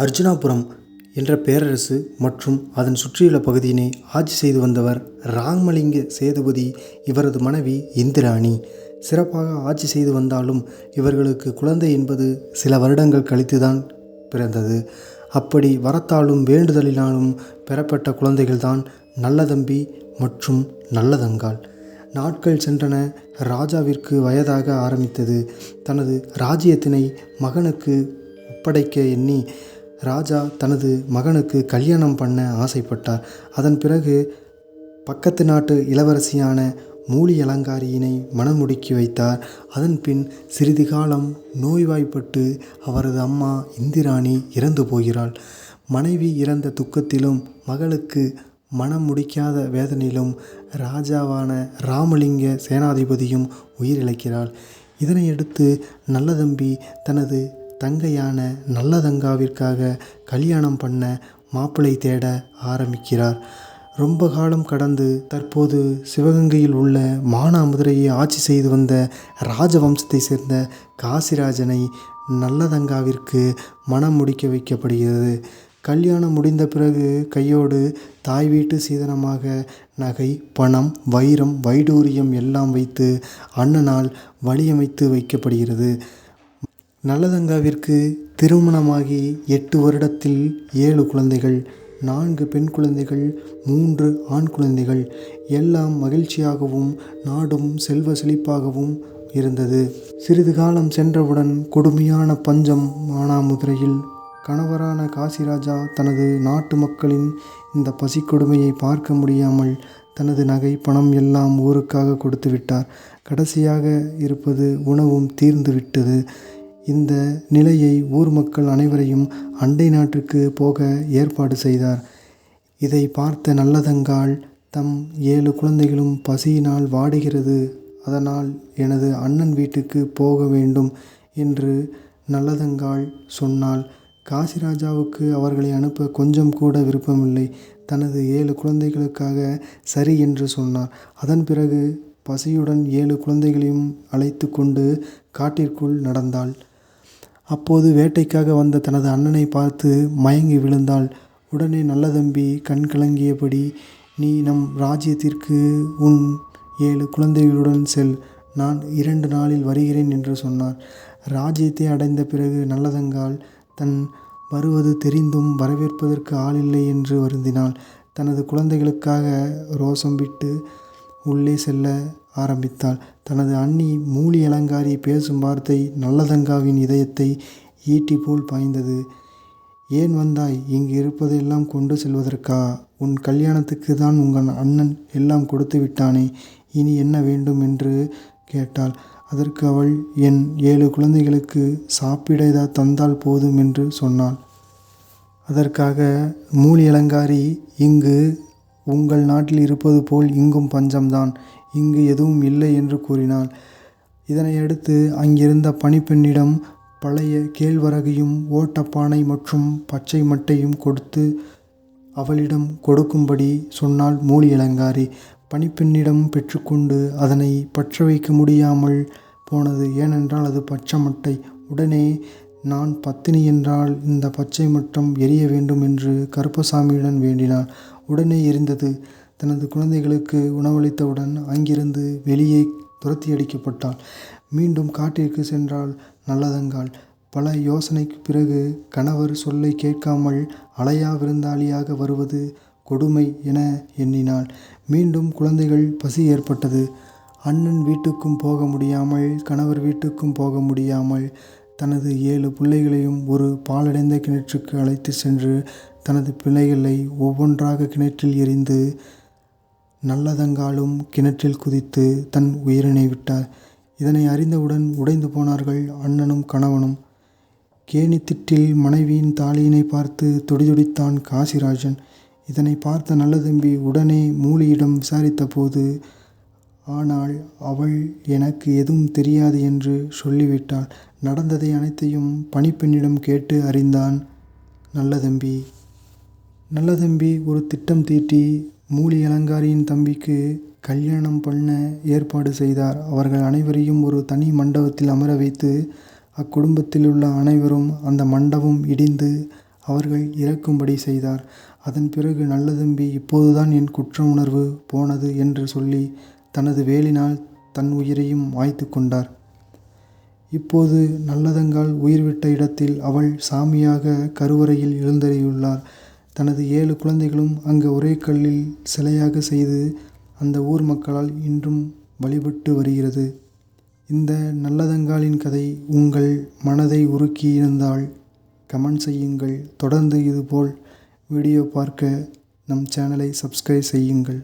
அர்ஜுனாபுரம் என்ற பேரரசு மற்றும் அதன் சுற்றியுள்ள பகுதியினை ஆட்சி செய்து வந்தவர் ராமலிங்க சேதுபதி. இவரது மனைவி இந்திராணி. சிறப்பாக ஆட்சி செய்து வந்தாலும் இவர்களுக்கு குழந்தை என்பது சில வருடங்கள் கழித்துதான் பிறந்தது. அப்படி வரத்தாலும் வேண்டுதலினாலும் பெறப்பட்ட குழந்தைகள்தான் நல்லதம்பி மற்றும் நல்லதங்காள். நாட்கள் சென்றன. ராஜாவிற்கு வயதாக ஆரம்பித்தது. தனது ராஜ்யத்தினை மகனுக்கு ஒப்படைக்க எண்ணி ராஜா தனது மகனுக்கு கல்யாணம் பண்ண ஆசைப்பட்டார். அதன் பிறகு பக்கத்து நாட்டு இளவரசியான மூலி அலங்காரியினை மனமுடுக்கி வைத்தார். அதன் பின் சிறிது காலம் நோய்வாய்ப்பட்டு அவரது அம்மா இந்திராணி இறந்து போகிறாள். மனைவி இறந்த துக்கத்திலும் மகளுக்கு மனம் முடிக்காத வேதனையிலும் ராஜாவான ராமலிங்க சேனாதிபதியும் உயிரிழக்கிறாள். இதனையடுத்து நல்லதம்பி தனது தங்கையான நல்லதங்காவிற்காக கல்யாணம் பண்ண மாப்பிள்ளை தேட ஆரம்பிக்கிறார். ரொம்ப காலம் கடந்து தற்போது சிவகங்கையில் உள்ள மானாமதுரையை ஆட்சி செய்து வந்த ராஜவம்சத்தை சேர்ந்த காசிராஜனை நல்லதங்காவிற்கு மணம் முடிக்க வைக்கப்படுகிறது. கல்யாணம் முடிந்த பிறகு கையோடு தாய் வீட்டு சீதனமாக நகை பணம் வைரம் வைடூரியம் எல்லாம் வைத்து அண்ணனால் வழியமைத்து வைக்கப்படுகிறது. நல்லதங்காவிற்கு திருமணமாகி எட்டு வருடத்தில் ஏழு குழந்தைகள் நான்கு பெண் குழந்தைகள் மூன்று ஆண் குழந்தைகள். எல்லாம் மகிழ்ச்சியாகவும் நாடும் செல்வ செழிப்பாகவும் இருந்தது. சிறிது காலம் சென்றவுடன் கொடுமையான பஞ்சம் மானாமதுரையில் கணவரான காசிராஜா தனது நாட்டு மக்களின் இந்த பசிக்கொடுமையை பார்க்க முடியாமல் தனது நகை பணம் எல்லாம் ஊருக்காக கொடுத்து விட்டார். கடைசியாக இருப்பது உணவும் தீர்ந்து விட்டது. இந்த நிலையை ஊர் மக்கள் அனைவரையும் அண்டை நாட்டுக்கு போக ஏற்பாடு செய்தார். இதை பார்த்த நல்லதங்காள் தம் ஏழு குழந்தைகளும் பசியினால் வாடுகிறது. அதனால் எனது அண்ணன் வீட்டுக்கு போக வேண்டும் என்று நல்லதங்காள் சொன்னால் காசிராஜாவுக்கு அவர்களை அனுப்ப கொஞ்சம் கூட விருப்பமில்லை. தனது ஏழு குழந்தைகளுக்காக சரி என்று சொன்னார். அதன் பிறகு பசியுடன் ஏழு குழந்தைகளையும் அழைத்து கொண்டு காட்டிற்குள் நடந்தாள். அப்போது வேட்டைக்காக வந்த தனது அண்ணனை பார்த்து மயங்கி விழுந்தாள். உடனே நல்லதம்பி கண் கலங்கியபடி நீ நம் ராஜ்யத்திற்கு உன் ஏழு குழந்தைகளுடன் செல். நான் இரண்டு நாளில் வருகிறேன் என்று சொன்னார் ராஜ்யத்தை அடைந்த பிறகு நல்லதங்கால் தன் வருவது தெரிந்தும் வரவேற்பதற்கு ஆளில்லை என்று வருந்தினாள். தனது குழந்தைகளுக்காக ரோசம் விட்டு உள்ளே செல்ல ஆரம்பித்தாள். தனது அண்ணி மூலி அலங்காரி பேசும் வார்த்தை நல்லதங்காவின் இதயத்தை ஈட்டி போல் பாய்ந்தது. ஏன் வந்தாய்? இங்கு இருப்பதெல்லாம் கொண்டு செல்வதற்கா? உன் கல்யாணத்துக்கு தான் உங்கள் அண்ணன் எல்லாம் கொடுத்து விட்டானே இனி என்ன வேண்டும்? என்று கேட்டாள். அதற்கு அவள் என் ஏழு குழந்தைகளுக்கு சாப்பிட தந்தால் போதும் என்று சொன்னாள். அதற்காக மூலி அலங்காரி இங்கு உங்கள் நாட்டில் இருப்பது போல் இங்கும் பஞ்சம்தான். இங்கு எதுவும் இல்லை என்று கூறினாள். இதனையடுத்து அங்கிருந்த பணிப்பெண்ணிடம் பழைய கேழ்வரகையும் ஓட்டப்பானை மற்றும் பச்சை மட்டையும் கொடுத்து அவளிடம் கொடுக்கும்படி சொன்னாள் மூலி அலங்காரி. பணிப்பெண்ணிடம் பெற்றுக்கொண்டு அதனை பற்ற வைக்க முடியாமல் போனது. ஏனென்றால் அது பச்சை மட்டை. உடனே நான் பத்தினி என்றால் இந்த பச்சை மட்டம் எரிய வேண்டும் என்று கருப்பசாமியுடன் வேண்டினார். உடனே எரிந்தது. தனது குழந்தைகளுக்கு உணவளித்தவுடன் அங்கிருந்து வெளியே துரத்தி அடிக்கப்பட்டாள் மீண்டும் காட்டிற்கு சென்றால் நல்லதங்காள். பல யோசனைக்கு பிறகு கணவர் சொல்லை கேட்காமல் அலையா விருந்தாளியாக வருவது கொடுமை என எண்ணினாள். மீண்டும் குழந்தைகள் பசி ஏற்பட்டது. அண்ணன் வீட்டுக்கும் போக முடியாமல் கணவர் வீட்டுக்கும் போக முடியாமல் தனது ஏழு பிள்ளைகளையும் ஒரு பாலடைந்த கிணற்றுக்கு அழைத்து சென்று தனது பிள்ளைகளை ஒவ்வொன்றாக கிணற்றில் எறிந்து நல்லதங்காலும் கிணற்றில் குதித்து தன் உயிரினை விட்டார். இதனை அறிந்தவுடன் உடைந்து போனார்கள் அண்ணனும் கணவனும். கேணித்திட்டில் மனைவியின் தாலியினை பார்த்து துடிதுடித்தான் காசிராஜன். இதனை பார்த்த நல்லதம்பி உடனே மூலியிடம் விசாரித்த போது ஆனால் அவள் எனக்கு எதுவும் தெரியாது என்று சொல்லிவிட்டாள். நடந்ததை அனைத்தையும் பணிப்பெண்ணிடம் கேட்டு அறிந்தான் நல்லதம்பி. நல்லதம்பி ஒரு திட்டம் தீட்டி மூலி அலங்காரியின் தம்பிக்கு கல்யாணம் பண்ண ஏற்பாடு செய்தார் அவர்கள் அனைவரையும் ஒரு தனி மண்டபத்தில் அமர வைத்து அக்குடும்பத்தில் உள்ள அனைவரும் அந்த மண்டபம் இடிந்து அவர்கள் இறக்கும்படி செய்தார். அதன் பிறகு நல்லதம்பி இப்போதுதான் என் குற்ற உணர்வு போனது என்று சொல்லி தனது வேலினால் தன் உயிரையும் மாய்த்துக் கொண்டார். இப்போது நல்லதங்காள் உயிர்விட்ட இடத்தில் அவள் சாமியாக கருவறையில் எழுந்தருளியுள்ளார். தனது ஏழு குழந்தைகளும் அங்கு ஒரே கல்லில் சிலையாக செய்து அந்த ஊர் மக்களால் இன்றும் வழிபட்டு வருகிறது. இந்த நல்லதங்காலின் கதை உங்கள் மனதை உருக்கி இருந்தால் கமெண்ட் செய்யுங்கள். தொடர்ந்து இதுபோல் வீடியோ பார்க்க நம் சேனலை சப்ஸ்கிரைப் செய்யுங்கள்.